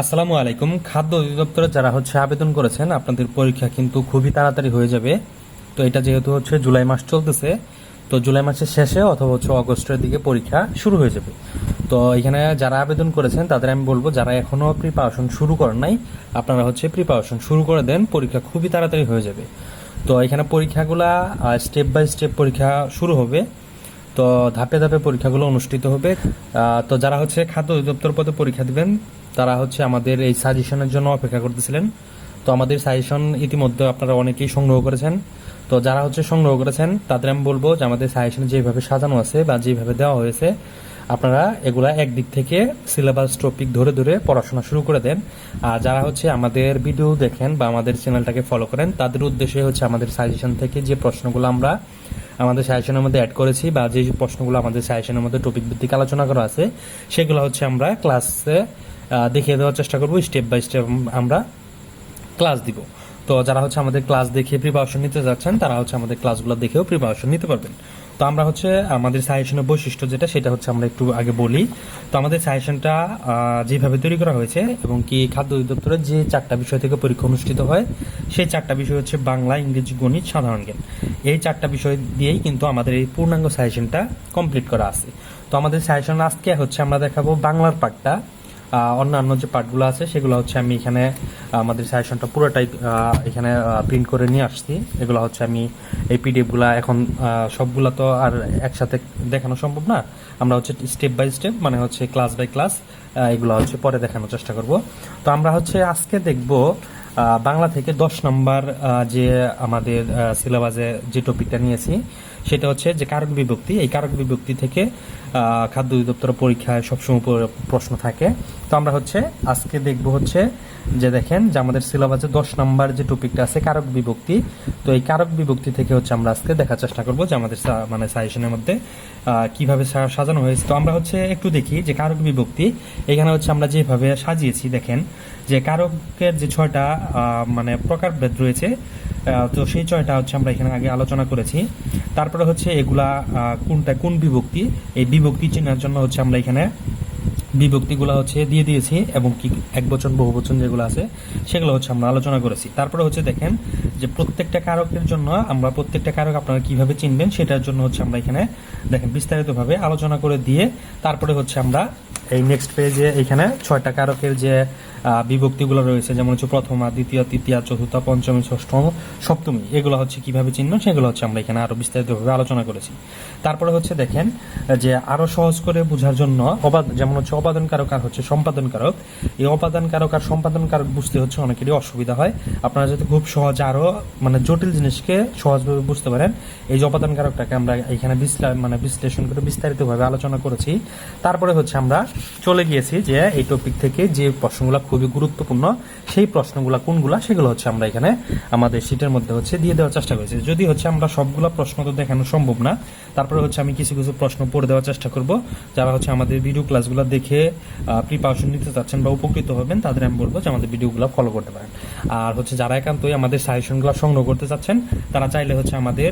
আসসালামু আলাইকুম। খাদ্য অধিদপ্তরে যারা হচ্ছে আবেদন করেছেন, আপনাদের পরীক্ষা কিন্তু খুবই তাড়াতাড়ি হয়ে যাবে। তো এটা যেহেতু হচ্ছে জুলাই মাস চলতেছে, তো জুলাই মাসের শেষে অথবা হচ্ছে অগস্টের দিকে পরীক্ষা শুরু হয়ে যাবে। তো এখানে যারা আবেদন করেছেন, তাদের আমি বলব, যারা এখনও প্রিপারেশন শুরু করেন নাই, আপনারা হচ্ছে প্রিপারেশন শুরু করে দেন, পরীক্ষা খুবই তাড়াতাড়ি হয়ে যাবে। তো এখানে পরীক্ষাগুলা স্টেপ বাই স্টেপ পরীক্ষা শুরু হবে। তো ধাপে ধাপে পরীক্ষাগুলো অনুষ্ঠিত হবে। তো যারা হচ্ছে খাদ্য অধিদপ্তর পদে পরীক্ষা দিবেন তারা হচ্ছে আমাদের এই সাজেশনের জন্য অপেক্ষা করতেছিলেন। তো আমাদের সাজেশন ইতিমধ্যে আপনারা অনেকেই সংগ্রহ করেছেন। তো যারা হচ্ছে সংগ্রহ করেছেন, তাদের আমি বলব যে আমাদের সাজেশন যেভাবে সাজানো আছে বা যেভাবে দেওয়া হয়েছে, আপনারা এগুলা একদিক থেকে সিলেবাস টপিক ধরে ধরে পড়াশোনা শুরু করে দেন। আর যারা হচ্ছে আমাদের ভিডিও দেখেন বা আমাদের চ্যানেলটাকে ফলো করেন, তাদের উদ্দেশ্যে হচ্ছে আমাদের সাজেশন থেকে যে প্রশ্নগুলো আমরা আমাদের সাজেশনের মধ্যে অ্যাড করেছি বা যে প্রশ্নগুলো আমাদের সাজেশনের মধ্যে টপিক ভিত্তিক আলোচনা করা আছে, সেগুলো হচ্ছে আমরা ক্লাসে দেখিয়ে দেওয়ার চেষ্টা করব স্টেপ বাই স্টেপ আমরা ক্লাস দিব। তো যারা হচ্ছে আমাদের ক্লাস দেখে প্রিপারেশন নিতে যাচ্ছেন, তারা হচ্ছে আমাদের ক্লাসগুলো দেখেও প্রিপারেশন নিতে পারবেন। তো আমরা হচ্ছে, আমাদের সাজেশনের বৈশিষ্ট্য যেটা, সেটা হচ্ছে আমরা একটু আগে বলি। তো আমাদের সাজেশনটা যেভাবে তৈরি করা হয়েছে এবং কি খাদ্য অধিদপ্তরের যে চারটা বিষয় থেকে পরীক্ষা অনুষ্ঠিত হয়, সেই চারটা বিষয় হচ্ছে বাংলা, ইংরেজি, গণিত, সাধারণ জ্ঞান। এই চারটা বিষয় দিয়েই কিন্তু আমাদের এই পূর্ণাঙ্গ সাজেশনটা কমপ্লিট করা আছে। তো আমাদের সাজেশন আজকে হচ্ছে আমরা দেখাবো বাংলার পার্টটা অন্যান্য যে পার্টগুলো আছে, সেগুলো হচ্ছে আমি এখানে আমাদের সাজেশনটা পুরোটাই এখানে প্রিন্ট করে নিয়ে আসছি। এগুলো হচ্ছে আমি এই পিডিএফগুলো এখন সবগুলো তো আর একসাথে দেখানো সম্ভব না। আমরা হচ্ছে স্টেপ বাই স্টেপ মানে হচ্ছে ক্লাস বাই ক্লাস এগুলো হচ্ছে পরে দেখানোর চেষ্টা করব। তো আমরা হচ্ছে আজকে দেখব বাংলা থেকে দশ নম্বর যে আমাদের সিলেবাসে যে টপিকটা নিয়েছি সেটা হচ্ছে যে কারক বিভক্তি, এই কারক বিভক্তি থেকে খাদ্য অধিদপ্তর পরীক্ষায় সবসময় প্রশ্ন থাকে। তো আমরা হচ্ছে আজকে দেখব হচ্ছে যে দেখেন যে আমাদের সিলেবাসে দশ নম্বর যে টপিকটা আছে কারক বিভক্তি, তো এই কারক বিভক্তি থেকে হচ্ছে আমরা আজকে দেখার চেষ্টা করব যে আমাদের মানে সাজেশনের মধ্যে কীভাবে সাজানো হয়েছে। তো আমরা হচ্ছে একটু দেখি যে কারক বিভক্তি, এখানে হচ্ছে আমরা যেভাবে সাজিয়েছি, দেখেন যে কারকের যে ছয়টা মানে প্রকারভেদ রয়েছে তো সেই ছয়টা হচ্ছে আমরা এখানে আগে আলোচনা করেছি। তারপরে হচ্ছে এগুলা কোনটা কোন বিভক্তি, এই বিভক্তি চেনার জন্য হচ্ছে আমরা এখানে বিভক্তিগুলো হচ্ছে দিয়ে দিয়েছি এবং কি এক বচন, বহু বচন যেগুলো আছে, সেগুলো হচ্ছে আমরা আলোচনা করেছি। তারপরে হচ্ছে দেখেন যে প্রত্যেকটা কারকের জন্য আমরা প্রত্যেকটা কারক আপনারা কীভাবে চিনবেন, সেটার জন্য হচ্ছে আমরা এখানে দেখেন বিস্তারিতভাবে আলোচনা করে দিয়ে তারপরে হচ্ছে আমরা এই নেক্সট পেজে এখানে ছয়টা কারকের যে বিভক্তিগুলো রয়েছে, যেমন হচ্ছে প্রথমা, দ্বিতীয়, তৃতীয়, চতুর্থ, পঞ্চমী, ষষ্ঠম, সপ্তমী, এগুলো হচ্ছে কীভাবে চিহ্ন, সেগুলো হচ্ছে আমরা এখানে আরও বিস্তারিতভাবে আলোচনা করেছি। তারপরে হচ্ছে দেখেন, যে আরও সহজ করে বোঝার জন্য যেমন হচ্ছে অপাদান কারক আর হচ্ছে সম্পাদন কারক। এই অপাদান কারক আর সম্পাদন কারক বুঝতে হচ্ছে অনেকেরই অসুবিধা হয়। আপনারা যাতে খুব সহজে আরও মানে জটিল জিনিসকে সহজভাবে বুঝতে পারেন, এই যে অপাদান কারকটাকে আমরা এখানে বিশ্লা- মানে বিশ্লেষণ করে বিস্তারিতভাবে আলোচনা করেছি। তারপরে হচ্ছে আমরা চলে গিয়েছি যে এই টপিক থেকে যে প্রশ্নগুলো খুবই গুরুত্বপূর্ণ, সেই প্রশ্নগুলো কোনগুলা সেগুলো হচ্ছে আমরা এখানে আমাদের শীটের মধ্যে হচ্ছে দিয়ে দেওয়ার চেষ্টা করেছি। যদি হচ্ছে আমরা সবগুলো প্রশ্ন তো দেখানো সম্ভব না, তারপরে হচ্ছে আমি কিছু কিছু প্রশ্ন পড়ে দেওয়ার চেষ্টা করব। যারা হচ্ছে আমাদের ভিডিও ক্লাসগুলো দেখে প্রিপারেশন নিতে চাচ্ছেন বা উপকৃত হবেন, তাদের আমি বলব যে আমাদের ভিডিওগুলো ফলো করতে পারেন। আর হচ্ছে যারা একান্তই আমাদের সাজেশনগুলো সংগ্রহ করতে চাচ্ছেন, তারা চাইলে হচ্ছে আমাদের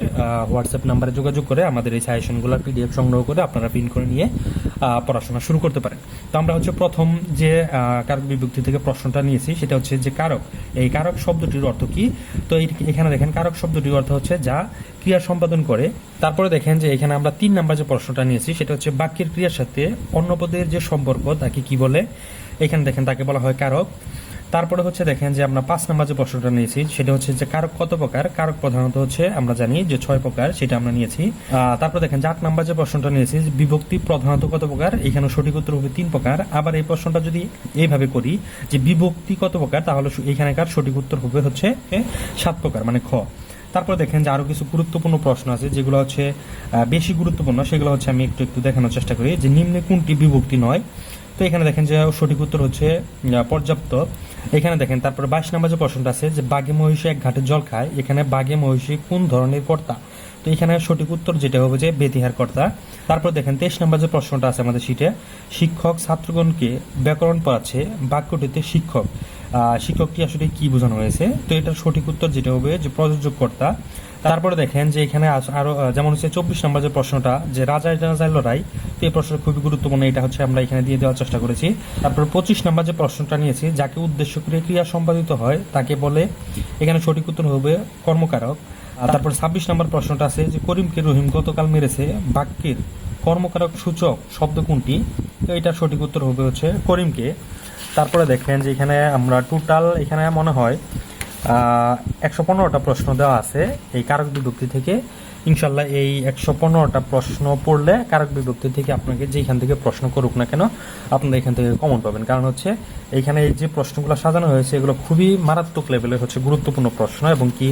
হোয়াটসঅ্যাপ নাম্বারে যোগাযোগ করে আমাদের এই সাজেশনগুলো পিডিএফ সংগ্রহ করে আপনারা প্রিন্ট করে নিয়ে পড়াশোনা শুরু করতে পারেন। তো আমরা হচ্ছে প্রথম যে কারক বিভক্তি থেকে প্রশ্নটা নিয়েছি, সেটা হচ্ছে যে কারক। এই কারক শব্দটির অর্থ কি? তো এখানে দেখেন, কারক শব্দটির অর্থ হচ্ছে যা ক্রিয়া সম্পাদন করে। তারপরে দেখেন যে এখানে আমরা তিন নাম্বার যে প্রশ্নটা নিয়েছি, সেটা হচ্ছে বাক্যের ক্রিয়ার সাথে অন্য পদের যে সম্পর্ক, তাকে কি বলে? এখানে দেখেন, তাকে বলা হয় কারক। তারপরে হচ্ছে দেখেন যে আমরা পাঁচ নাম্বার যে প্রশ্নটা নিয়েছি, সেটা হচ্ছে যে কারক কত প্রকার? কারক প্রধানত হচ্ছে আমরা জানি যে ছয় প্রকার, সেটা আমরা নিয়েছি। তারপরে দেখেন যে আট নাম্বার যে প্রশ্নটা নিয়েছি বিভক্তি প্রধানত কত প্রকার? এখানে সঠিক উত্তর হবে তিন প্রকার। আবার এই প্রশ্নটা যদি এইভাবে করি, যে বিভক্তি কত প্রকার, তাহলে এখানেকার সঠিক উত্তর হবে হচ্ছে সাত প্রকার মানে খ। তারপরে দেখেন যে আরও কিছু গুরুত্বপূর্ণ প্রশ্ন আছে, যেগুলো হচ্ছে বেশি গুরুত্বপূর্ণ, সেগুলো হচ্ছে আমি একটু একটু দেখানোর চেষ্টা করি। যে নিম্নে কোনটি বিভক্তি নয়? তো এখানে দেখেন যে সঠিক উত্তর হচ্ছে পর্যাপ্ত। এখানে দেখেন, তারপর বাইশ নম্বর যে প্রশ্নটা আছে যে বাঘে, মহিষী এক ঘাটে জল খায়, এখানে বাঘে, মহিষী কোন ধরনের কর্তা? তো এখানে সঠিক উত্তর যেটা হবে যে বেতিহার কর্তা। তারপর দেখেন, তেইশ নাম্বার যে প্রশ্নটা আছে আমাদের সিটে শিক্ষক ছাত্রগণকে ব্যাকরণ পড়াচ্ছে বাক্যটিতে শিক্ষক। শিক্ষকটি আসলে কি বোঝানো হয়েছে? তো এটার সঠিক উত্তর যেটা হবে যে প্রযোজক কর্তা। তারপরে দেখেন যে এখানে আরও যেমন হচ্ছে চব্বিশ নম্বর যে প্রশ্নটা, যে রাজা রাজায় লড়াই, তো এই প্রশ্নটা খুবই গুরুত্বপূর্ণ, এটা হচ্ছে আমরা এখানে দিয়ে দেওয়ার চেষ্টা করেছি। তারপর পঁচিশ নম্বর যে প্রশ্নটা নিয়েছি, যাকে উদ্দেশ্য করে ক্রিয়া সম্পাদিত হয়, তাকে বলে এখানে সঠিক উত্তর হবে কর্মকারক। তারপর ছাব্বিশ নম্বর প্রশ্নটা আছে যে করিমকে রহিম গতকাল মেরেছে, বাক্যের কর্মকারক সূচক শব্দ কোনটি? তো এটার সঠিক উত্তর হবে হচ্ছে করিমকে। তারপরে দেখেন যে এখানে আমরা টোটাল এখানে মনে হয় একশো পনেরোটা প্রশ্ন দেওয়া আছে এই কারক বিভক্তি থেকে। ইনশাল্লাহ এই একশো পনেরোটা প্রশ্ন পড়লে কারক বিভক্তি থেকে আপনাকে যেখান থেকে প্রশ্ন করুক না কেন আপনারা এখান থেকে কমন পাবেন। কারণ হচ্ছে, এখানে এই যে প্রশ্নগুলো সাজানো হয়েছে, এগুলো খুবই মারাত্মক লেভেলের হচ্ছে গুরুত্বপূর্ণ প্রশ্ন এবং কি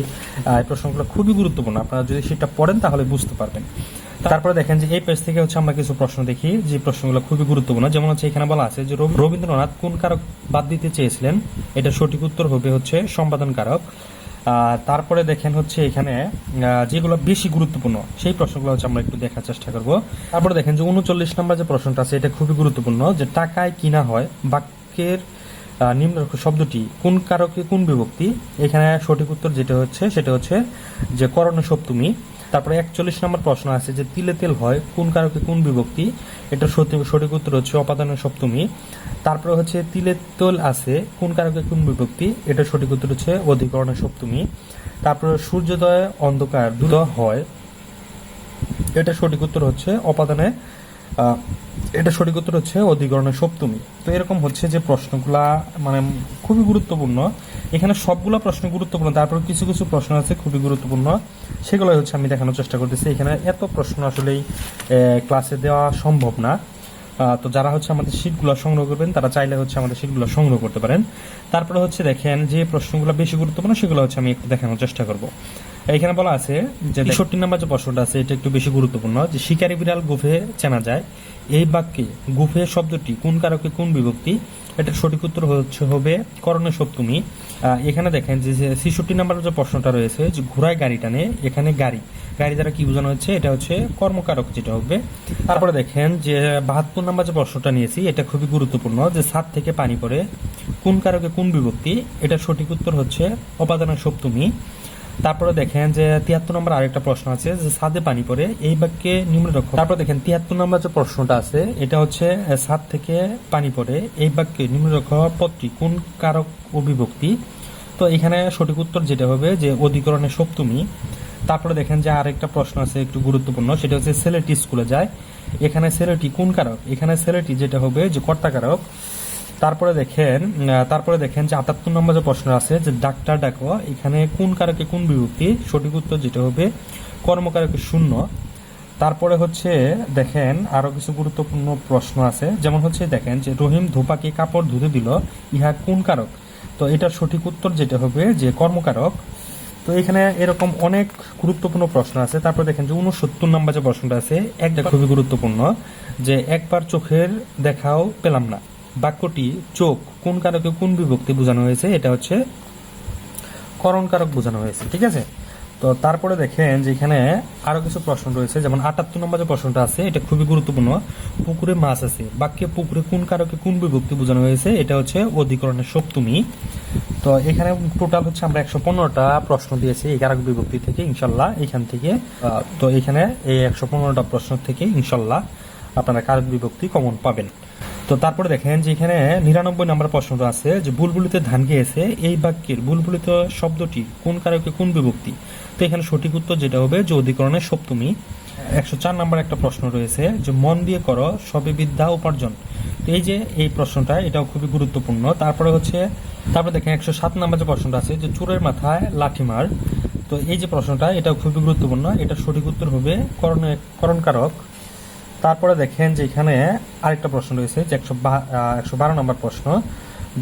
এই প্রশ্নগুলো খুবই গুরুত্বপূর্ণ। আপনারা যদি সেটা পড়েন তাহলে বুঝতে পারবেন। তারপরে দেখেন যে এই পেজ থেকে হচ্ছে আমরা কিছু প্রশ্ন দেখি, যে প্রশ্নগুলো খুবই গুরুত্বপূর্ণ। যেমন হচ্ছে এখানে বলা আছে যে রবি- রবীন্দ্রনাথ কোন কারক বাদ দিতে চেয়েছিলেন? এটা সঠিক উত্তর হবে হচ্ছে সম্পাদন কারক। তারপরে দেখেন হচ্ছে এখানে যেগুলো বেশি গুরুত্বপূর্ণ, সেই প্রশ্নগুলো হচ্ছে আমরা একটু দেখার চেষ্টা করব। তারপরে দেখেন যে উনচল্লিশ নম্বর যে প্রশ্নটা আছে, এটা খুবই গুরুত্বপূর্ণ, যে টাকায় কিনা হয়, বাক্যের নিম্ন শব্দটি কোন কারকে কোন বিভক্তি? এখানে সঠিক উত্তর যেটা হচ্ছে, সেটা হচ্ছে যে করণ সপ্তমী তারপরে একচল্লিশ নম্বর প্রশ্ন আছে যে, তিলে তেল হয়, কোন কারকে কোন বিভক্তি? এটা সঠিক উত্তর হচ্ছে অপাদানের সপ্তমী। তারপরে হচ্ছে তিলে তেল আছে, কোন কারকে কোন বিভক্তি? এটা সঠিক উত্তর হচ্ছে অধিকরণের সপ্তমী। তারপরে সূর্যোদয় অন্ধকার দুটো হয়, এটা সঠিক উত্তর হচ্ছে অপাদানে এটা সঠিক উত্তর হচ্ছে অধিকরণের সপ্তমী। তো এরকম হচ্ছে যে প্রশ্নগুলা মানে খুবই গুরুত্বপূর্ণ। এখানে সবগুলা প্রশ্ন গুরুত্বপূর্ণ, তারপর কিছু কিছু প্রশ্ন আছে খুবই গুরুত্বপূর্ণ। সেগুলো হচ্ছে আমি দেখানোর চেষ্টা করতেছি। এখানে এত প্রশ্ন আসলেই ক্লাসে দেওয়া সম্ভব না। তো যারা হচ্ছে আমাদের শীটগুলো সংগ্রহ করবেন, তারা চাইলে হচ্ছে আমাদের শীটগুলো সংগ্রহ করতে পারেন। তারপরে হচ্ছে দেখেন যে প্রশ্নগুলো বেশি গুরুত্বপূর্ণ, সেগুলো হচ্ছে আমি একটু দেখানোর চেষ্টা করব। এখানে বলা আছে যে তেষট্টি নম্বর যে প্রশ্নটা আছে এটা একটু বেশি গুরুত্বপূর্ণ যে শিকারি বিড়াল গুফে চেনা যায়। এই বাক্যে গুফে শব্দটি কোন কারকে কোন বিভক্তি এটার সঠিক উত্তর হচ্ছে হবে করণের সপ্তমী। এখানে দেখেন যে ছেষট্টি নম্বর যে প্রশ্নটা রয়েছে যে ঘোড়ায় গাড়ি টানে এখানে গাড়ি। গাড়ি দ্বারা কি বোঝানো হচ্ছে? এটা হচ্ছে কর্মকারক যেটা হবে। তারপরে দেখেন যে বাহাত্তর নাম্বার যে প্রশ্নটা নিয়েছি এটা খুবই গুরুত্বপূর্ণ যে ছাদ থেকে পানি পড়ে কোন কারকে কোন বিভক্তি এটার সঠিক উত্তর হচ্ছে অপাদানের সপ্তমী। তারপরে দেখেন যে তিয়াত্তর নম্বর আরেকটা প্রশ্ন আছে যে সাদে পানি পড়ে, এই বাক্যে নিম্ন নিম্নরক্ষ তারপরে দেখেন, তিয়াত্তর নম্বর যে প্রশ্নটা আছে, এটা হচ্ছে ছাদ থেকে পানি পড়ে, এই বাক্যে নিম্নরক্ষ পদটি কোন কারক ও বিভক্তি তো এখানে সঠিক উত্তর যেটা হবে যে অধিকরণের সপ্তমী তারপরে দেখেন যে আরেকটা প্রশ্ন আছে একটু গুরুত্বপূর্ণ, সেটা হচ্ছে ছেলেটি স্কুলে যায়, এখানে ছেলেটি কোন কারক? এখানে ছেলেটি যেটা হবে যে কর্তা কারক তারপরে দেখেন তারপরে দেখেন যে আটাত্তর নম্বর যে প্রশ্ন আছে যে ডাক্তার ডাকো এখানে কোন কারকে কোন বিভক্তি? সঠিক উত্তর যেটা হবে কর্মকারকে শূন্য। তারপরে হচ্ছে দেখেন আরও কিছু গুরুত্বপূর্ণ প্রশ্ন আছে। যেমন হচ্ছে দেখেন যে রহিম ধোপাকে কাপড় ধুতে দিল ইহা কোন কারক? তো এটার সঠিক উত্তর যেটা হবে যে কর্মকারক। তো এখানে এরকম অনেক গুরুত্বপূর্ণ প্রশ্ন আছে। তারপর দেখেন যে উনসত্তর নম্বর যে প্রশ্নটা আছে একটা খুবই গুরুত্বপূর্ণ যে একবার চোখের দেখাও পেলাম না। বাক্যটি চোখ কোন কারকে কোন বিভক্তি বোঝানো হয়েছে, এটা হচ্ছে করণ কারক বোঝানো হয়েছে, ঠিক আছে? তো তারপরে দেখেন যে এখানে আরও কিছু প্রশ্ন রয়েছে, যেমন আটাত্তর নম্বর যে প্রশ্নটা আছে, এটা খুবই গুরুত্বপূর্ণ। পুকুরে মাছ আছে, বাক্যে পুকুরে কোন কারকে কোন বিভক্তি বোঝানো হয়েছে, এটা হচ্ছে অধিকরণের সপ্তমী। তো এখানে টোটাল হচ্ছে আমরা একশো পনেরোটা প্রশ্ন দিয়েছি এই কারক বিভক্তি থেকে, ইনশাল্লাহ, এখান থেকে। তো এখানে এই একশো পনেরোটা প্রশ্ন থেকে, ইনশাল্লাহ, আপনারা কারক বিভক্তি কমন পাবেন। তো তারপরে দেখেন যে এখানে নিরানব্বই নম্বর প্রশ্নটা আছে যে বুলবুলিতে ধান গেয়েছে, এই বাক্যের বুলবুলিত শব্দটি কোন কারকে কোন বিভক্তি? তো এখানে সঠিক উত্তর যেটা হবে যে অধিকরণের সপ্তমী। একশো চার নম্বর একটা প্রশ্ন রয়েছে যে মন দিয়ে করো, সবে বিদ্যা উপার্জন। এই যে এই প্রশ্নটা, এটাও খুবই গুরুত্বপূর্ণ। তারপরে হচ্ছে, তারপরে দেখেন একশো সাত নম্বর যে প্রশ্নটা আছে যে চোরের মাথায় লাঠি মার। তো এই যে প্রশ্নটা, এটাও খুবই গুরুত্বপূর্ণ। এটা সঠিক উত্তর হবে করণ করণকারক তারপরে দেখেন যে এখানে আরেকটা প্রশ্ন রয়েছে যে একশো একশো বারো নম্বর প্রশ্ন,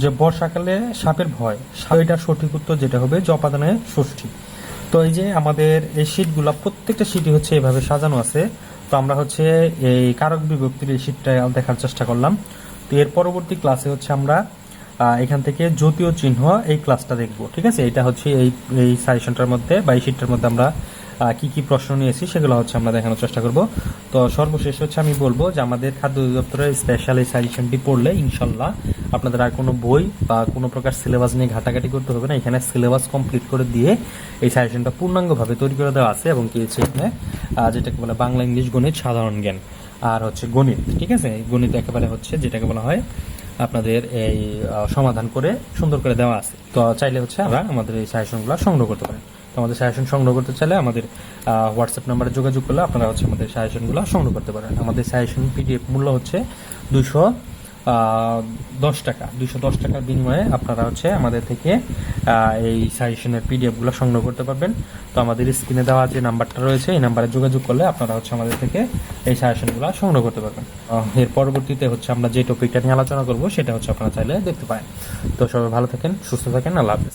যে বর্ষাকালে সাপের ভয় এটার সঠিক উত্তর যেটা হবে যে অপাদানে ষষ্ঠী। তো এই যে আমাদের এই শীটগুলো, প্রত্যেকটা শীটই হচ্ছে এভাবে সাজানো আছে। তো আমরা হচ্ছে এই কারক বিভক্তির এই শীটটা দেখার চেষ্টা করলাম। তো এর পরবর্তী ক্লাসে হচ্ছে আমরা এখান থেকে জ্যোতীয় চিহ্ন এই ক্লাসটা দেখব, ঠিক আছে? এটা হচ্ছে এই এই সাজেশনটার মধ্যে বা এই শীটটার মধ্যে আমরা কি কি প্রশ্ন নিয়েছি সেগুলো হচ্ছে আমরা দেখানোর চেষ্টা করব। তো সর্বশেষ হচ্ছে আমি বলব যে আমাদের খাদ্য অধিদপ্তরের স্পেশাল এই সাজেশনটি পড়লে ইনশাল্লাহ আপনাদের আর কোনো বই বা কোনো প্রকার সিলেবাস নিয়ে ঘাটাঘাটি করতে হবে না। এখানে সিলেবাস কমপ্লিট করে দিয়ে এই সাজেশনটা পূর্ণাঙ্গভাবে তৈরি করে দেওয়া আছে এবং কি এখানে যেটাকে বলে বাংলা, ইংলিশ গণিত, সাধারণ জ্ঞান আর হচ্ছে গণিত, ঠিক আছে? গণিত একেবারে হচ্ছে যেটাকে বলা হয় আপনাদের এই সমাধান করে সুন্দর করে দেওয়া আছে। তো চাইলে হচ্ছে আমরা আমাদের এই সাজেশনগুলো সংগ্রহ করতে পারেন। তো আমাদের সাজেশন সংগ্রহ করতে চাইলে আমাদের হোয়াটসঅ্যাপ নাম্বারে যোগাযোগ করলে আপনারা হচ্ছে আমাদের সাজেশনগুলো সংগ্রহ করতে পারেন। আমাদের সাজেশন পিডিএফ মূল্য হচ্ছে দুশো দশ টাকা। দুশো দশ টাকার বিনিময়ে আপনারা হচ্ছে আমাদের থেকে এই সাজেশনের পিডিএফগুলো সংগ্রহ করতে পারবেন। তো আমাদের স্ক্রিনে দেওয়া যে নাম্বারটা রয়েছে, এই নাম্বারে যোগাযোগ করলে আপনারা হচ্ছে আমাদের থেকে এই সাজেশনগুলো সংগ্রহ করতে পারবেন। এর পরবর্তীতে হচ্ছে আমরা যে টপিকটা নিয়ে আলোচনা করব, সেটা হচ্ছে আপনারা চাইলে দেখতে পারেন। তো সবাই ভালো থাকেন, সুস্থ থাকেন, আল্লাহ হাফেজ।